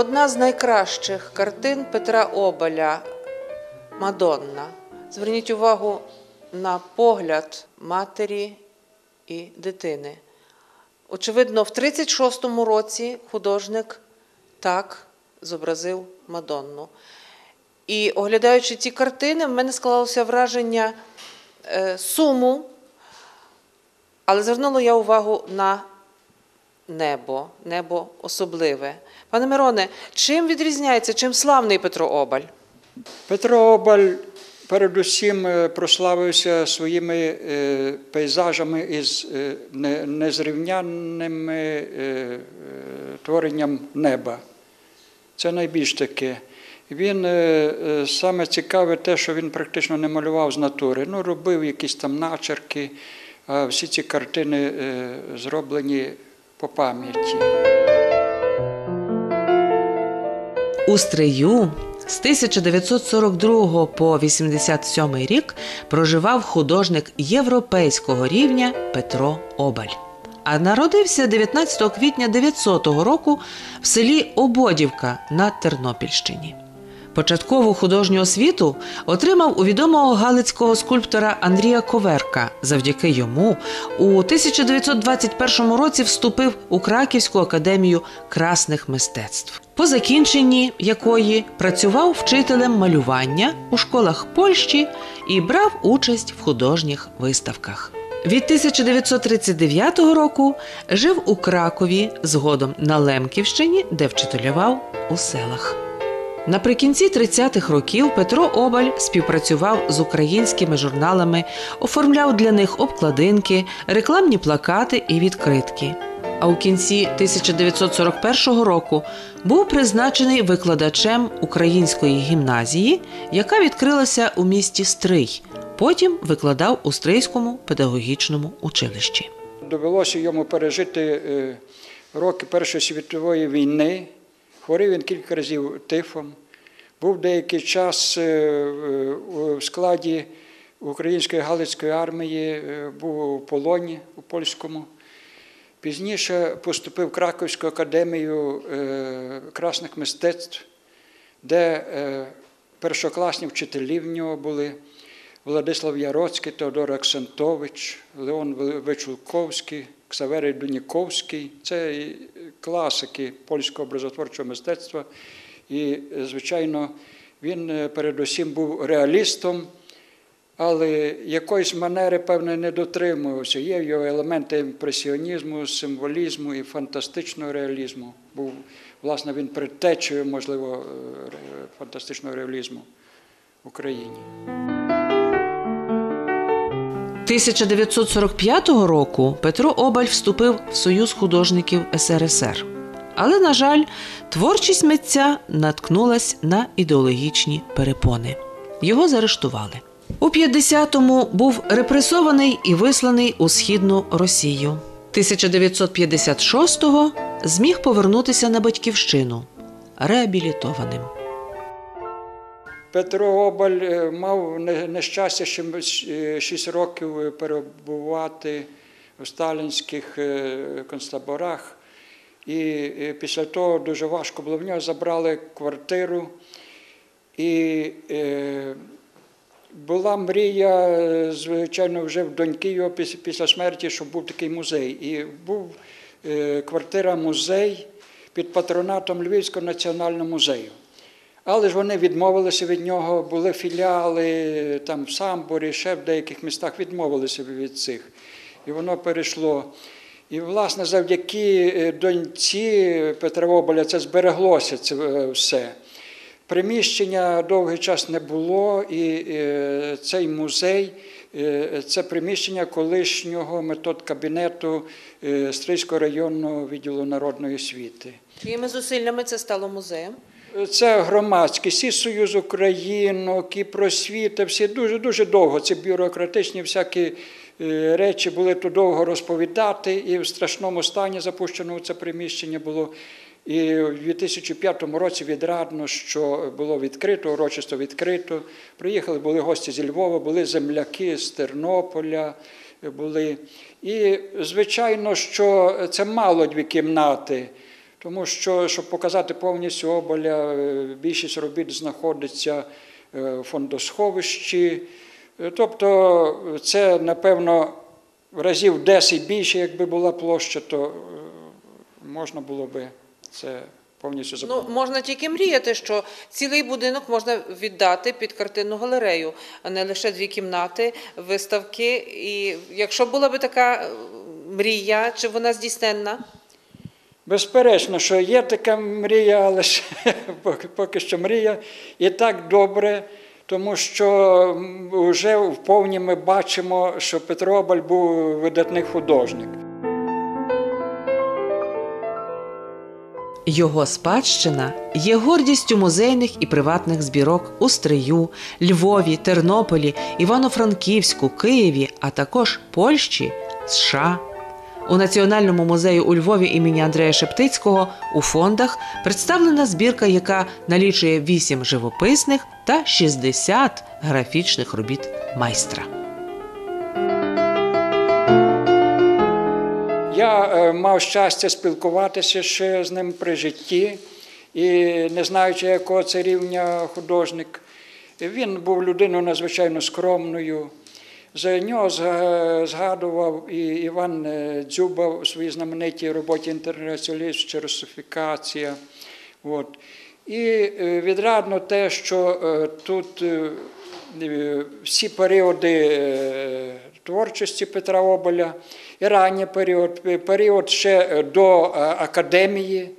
одна з найкращих картин Петра Обаля Мадонна. Зверніть увагу на погляд матері і дитини. Очевидно, в 36-му році художник так зобразив Мадонну. І оглядаючи ці картини, в мене склалося враження е, суму, але звернула я увагу на небо, небо особливе. Пане Мироне, чим відрізняється, чим славний Петро Обаль? Петро Обаль передусім е, прославився своїми е, пейзажами із е, незрівнянним творенням неба. Це найбільш таке. Він саме цікаве те, що він практично не малював з натури. Ну, робив якісь там начерки, а всі ці картини зроблені по пам'яті. У Стрию з 1942 по 87 рік проживав художник європейського рівня Петро Обаль. А народився 19 квітня 900 року в селі Ободівка на Тернопільщині. Початкову художню освіту отримав у відомого галицького скульптора Андрія Коверка. Завдяки йому у 1921 році вступив у Краківську академію красних мистецтв, по закінченні якої працював вчителем малювання у школах Польщі і брав участь в художніх виставках. Від 1939 року жив у Кракові, згодом на Лемківщині, де вчителював у селах. Наприкінці 30-х років Петро Обаль співпрацював з українськими журналами, оформляв для них обкладинки, рекламні плакати і відкритки. А у кінці 1941 року був призначений викладачем української гімназії, яка відкрилася у місті Стрий. Потім викладав у Стрийському педагогічному училищі. Довелося йому пережити е, роки Першої світової війни. Хворів він кілька разів тифом. Був деякий час е, е, у складі Української Галицької армії, е, був у полоні у польському. Пізніше поступив в Краковську академію е, красних мистецтв, де е, першокласні вчителі в нього були. Владислав Яроцький, Теодор Аксентович, Леон Вичулковський, Ксаверій Дуніковський це класики польського образотворчого мистецтва. І, звичайно, він е, передусім був реалістом, але якоїсь манери, певне, не дотримувався. Є його елементи імпресіонізму, символізму і фантастичного реалізму. Був, власне, він предтечею, можливо, е, фантастичного реалізму в Україні. 1945 року Петро Обаль вступив в Союз художників СРСР. Але, на жаль, творчість митця наткнулась на ідеологічні перепони. Його заарештували. У 50-му був репресований і висланий у східну Росію. 1956-го зміг повернутися на батьківщину реабілітованим. Петро Обаль е, мав нещастя ще 6 років е, перебувати в сталінських е, концтаборах. І після того дуже важко було. В нього забрали квартиру. І була мрія, звичайно, вже в доньки його піс- після смерті, щоб був такий музей. І був квартира-музей під патронатом Львівського національного музею. Але ж вони відмовилися від нього, були філіали там в Самборі, ще в деяких містах відмовилися від цих. І воно перейшло. І, власне, завдяки е, доньці Петра Оболя це збереглося це е, все. Приміщення довгий час не було, і е, цей музей це приміщення колишнього метод кабінету Стрийського районного відділу народної освіти. Чиїми зусиллями це стало музеєм? Це громадськість, і Союз Українок, і просвіта, всі дуже дуже довго. Ці бюрократичні всякі е, речі були тут довго розповідати, і в страшному стані запущено це приміщення було. І в 2005 році відрадно, що було відкрито, урочисто відкрито. Приїхали, були гості зі Львова, були земляки з Тернополя. Були. І, звичайно, що це мало дві кімнати. Тому що, щоб показати повністю оболя, е, більшість робіт знаходиться е, в фондосховищі. Е, Тобто це, напевно, разів 10 більше, якби була площа, то можна було би це повністю Ну, можна тільки мріяти, що цілий будинок можна віддати під картинну галерею, а не лише дві кімнати, виставки. І якщо була би така мрія, чи вона здійсненна? Безперечно, що є така мрія, але поки що мрія. І так добре, тому що вже вповні ми бачимо, що Петро Обаль був видатний художник. Його спадщина є гордістю музейних і приватних збірок у Стрию, Львові, Тернополі, Івано-Франківську, Києві, а також Польщі, США. У Національному музеї у Львові імені Андрея Шептицького у фондах представлена збірка, яка налічує 8 живописних та 60 графічних робіт майстра. Я е, мав щастя спілкуватися ще з ним при житті, і не знаючи, якого це рівня художник. Він був людиною надзвичайно скромною. За нього згадував і Іван е, Дзюба у своїй знаменитій роботі «Інтернаціоналіст чи русифікація. От. І е, відрадно те, що е, тут всі періоди творчості Петра Оболя, і ранній період, період ще до академії,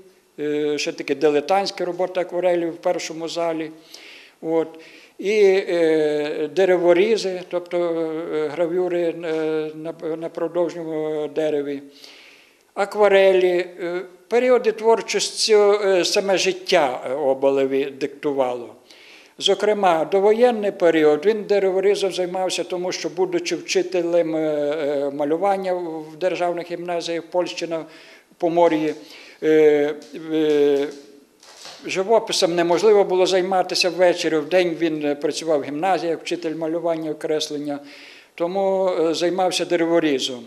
ще такі дилетантські роботи акварелі в першому залі. От. І е, дереворізи, тобто е, гравюри е, на, продовжньому дереві акварелі, періоди творчості саме життя Оболеві диктувало. Зокрема, довоєнний період він дереворізом займався, тому що, будучи вчителем малювання в державних гімназіях Польщі на Помор'ї, живописом неможливо було займатися ввечері. В день він е, працював в гімназіях, вчитель малювання, окреслення, тому е, займався дереворізом.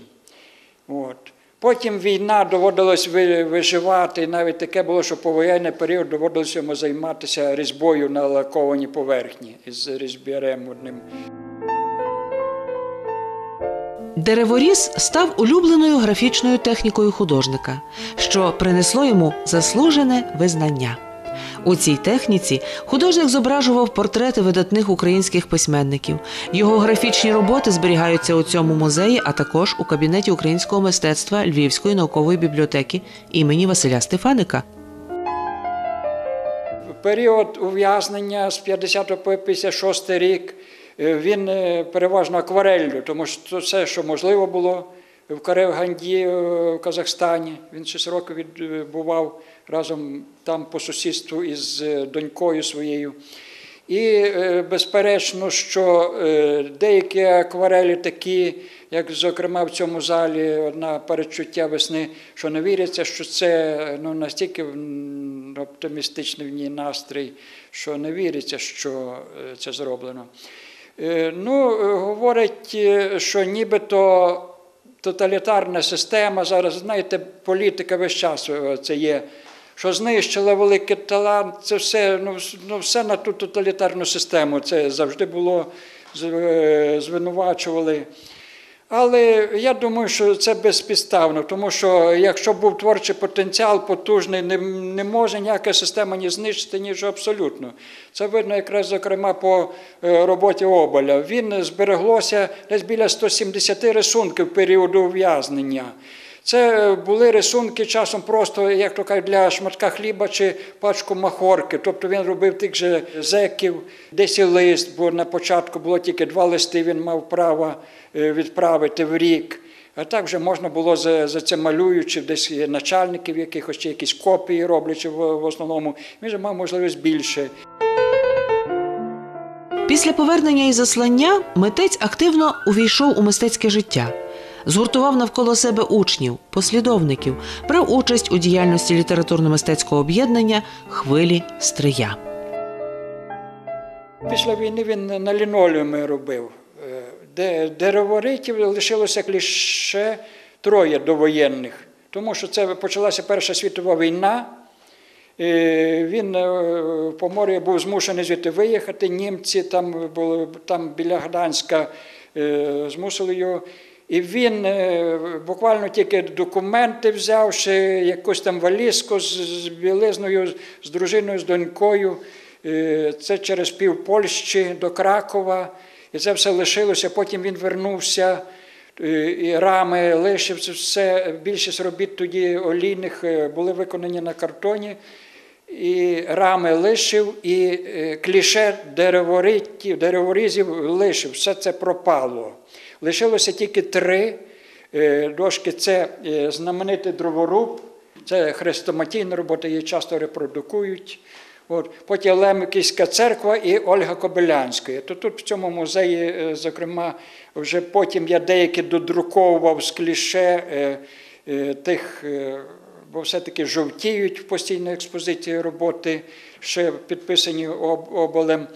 От. Потім війна доводилось виживати, і навіть таке було, що повоєнний період доводилося йому займатися різьбою на лакованій поверхні із різьбярем одним. Дереворіз став улюбленою графічною технікою художника, що принесло йому заслужене визнання. У цій техніці художник зображував портрети видатних українських письменників. Його графічні роботи зберігаються у цьому музеї, а також у кабінеті українського мистецтва Львівської наукової бібліотеки імені Василя Стефаника. Період ув'язнення з 50 по 56 рік е, він е, переважно аквареллю, тому що все, що можливо було в Каревганді е, в Казахстані. Він 6 років відбував разом там по сусідству із е, донькою своєю. І е, безперечно, що е, деякі акварелі такі, як зокрема в цьому залі, одна передчуття весни, що не віриться, що це ну, настільки оптимістичний в ній настрій, що не віриться, що це зроблено. Ну, говорить, е, що нібито тоталітарна система, зараз, знаєте, політика весь час це є, що знищила великий талант, це все, ну, ну, все на ту тоталітарну систему. Це завжди було, е, звинувачували. Але я думаю, що це безпідставно, тому що якщо був творчий потенціал потужний, не, не може ніяка система ні знищити, ні що абсолютно. Це видно якраз, зокрема, по е, роботі Оболя. Він збереглося десь біля 170 рисунків періоду ув'язнення. Це були рисунки часом просто, як то кажуть, для шматка хліба чи пачку махорки. Тобто він робив тих же зеків, десь і лист, бо на початку було тільки два листи, він мав право е, відправити в рік. А так вже можна було за, за це малюючи, десь начальників якихось чи якісь копії роблячи в, в основному. Він же мав можливість більше. Після повернення із заслання митець активно увійшов у мистецьке життя. Згуртував навколо себе учнів, послідовників, брав участь у діяльності літературно-мистецького об'єднання Хвилі Стрия. Після війни він на лінолеумі робив. Е, Де дереворитів лишилося лише троє довоєнних. Тому що це почалася Перша світова війна. Е, Він е, по морі був змушений звідти виїхати. Німці там були там біля Гданська змусили його. І він е, буквально тільки документи взявши, якусь там валізку з, білизною, з дружиною, з донькою. Е, Це через пів Польщі до Кракова. І це все лишилося. Потім він вернувся. Е, І рами лишив все. Більшість робіт тоді олійних були виконані на картоні. І рами лишив, і кліше дереворізів лишив. Все це пропало. Лишилося тільки три е, дошки. Це е, знаменитий дроворуб, це хрестоматійна робота, її часто репродукують. От. Потім Лемківська церква і Ольга Кобилянська. То тут в цьому музеї, е, зокрема, вже потім я деякі додруковував з кліше тих, бо все-таки жовтіють в постійній експозиції роботи, ще підписані об- оболем.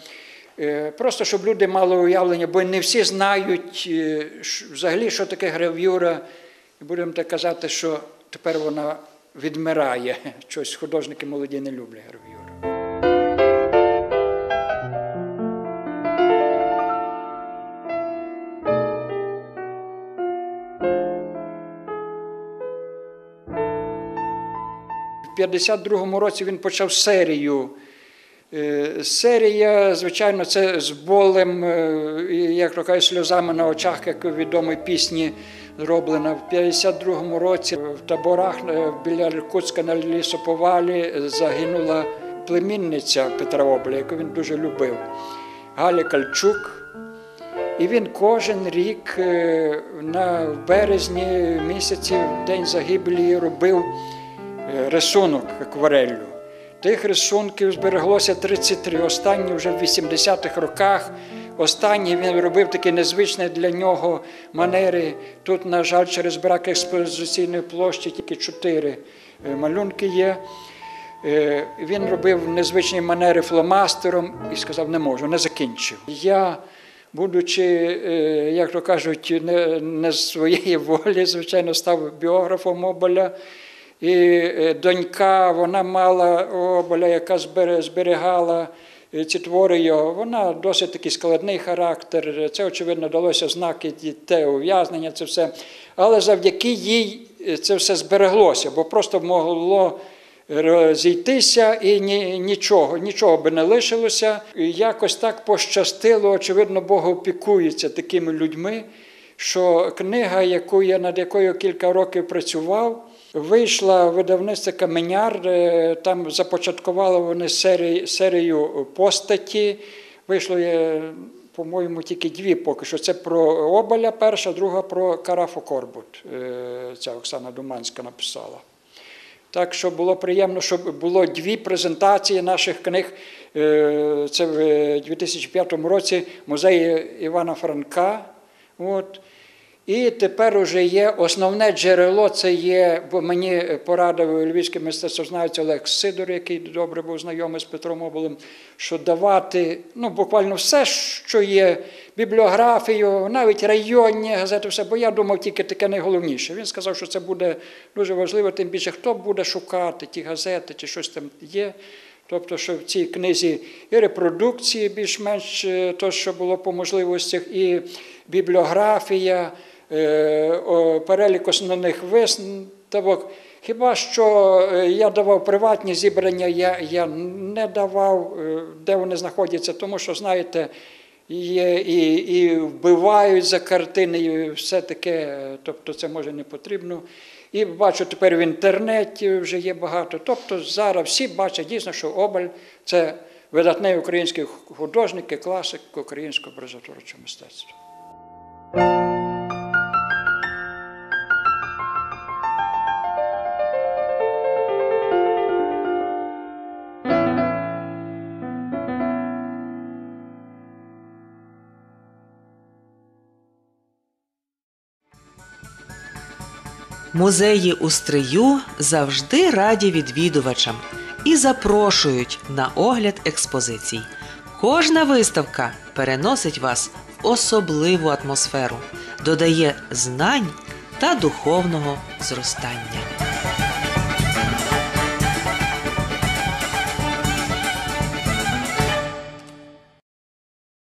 Е, Просто щоб люди мали уявлення, бо не всі знають е, взагалі, що таке гравюра. І будемо так казати, що тепер вона відмирає. Щось художники молоді не люблять гравюру. В 52-му році він почав серію. Е, Серія, звичайно, це з болем, е, як то сльозами на очах, як у відомій пісні зроблена. В 52-му році в таборах е, біля Іркутська на лісоповалі загинула племінниця Петра Обля, яку він дуже любив, Галя Кальчук. І він кожен рік на березні місяці, в день загибелі, робив рисунок аквареллю. Тих рисунків збереглося 33. Останні вже в 80-х роках. Останній він робив такі незвичні для нього манери. Тут, на жаль, через брак експозиційної площі тільки чотири е, малюнки є. Е, Він робив незвичні манери фломастером і сказав, не можу, не закінчив. Я, будучи, е, як то кажуть, не, не з своєї волі, звичайно, став біографом Оболя. І е, донька, вона мала Оболя, яка зберігала е, ці твори його. Вона досить такий складний характер. Це, очевидно, далося знаки те ув'язнення, це все. Але завдяки їй е, це все збереглося, бо просто могло розійтися і ні, нічого, нічого би не лишилося. І якось так пощастило, очевидно, Бог опікується такими людьми, що книга, яку я над якою кілька років працював, вийшла видавництво Каменяр. е, Там започаткували вони серію, серію постаті. Вийшло, е, по-моєму, тільки дві поки що. Це про Оболя перша, друга про Карафу Корбут. е, Ця Оксана Думанська написала. Так що було приємно, щоб було дві презентації наших книг. Це в 2005 році в музеї Івана Франка. От. І тепер уже є основне джерело, це є, бо мені порадив львівський мистецтвознавець Олег Сидор, який добре був знайомий з Петром Оболем, що давати ну, буквально все, що є, бібліографію, навіть районні газети, все, бо я думав тільки таке найголовніше. Він сказав, що це буде дуже важливо, тим більше хто буде шукати ті газети чи щось там є. Тобто, що в цій книзі і репродукції більш-менш е, то, що було по можливостях, і бібліографія, перелік основних виставок. Хіба що е, я давав приватні зібрання, я, я не давав, е, де вони знаходяться, тому що, знаєте, є і, і вбивають за картини, і все таке, е, тобто це може не потрібно. І бачу, тепер в інтернеті вже є багато. Тобто зараз всі бачать дійсно, що Обаль це видатний український художник і класик українського образотворчого мистецтва. Музеї у Стрию завжди раді відвідувачам і запрошують на огляд експозицій. Кожна виставка переносить вас в особливу атмосферу, додає знань та духовного зростання.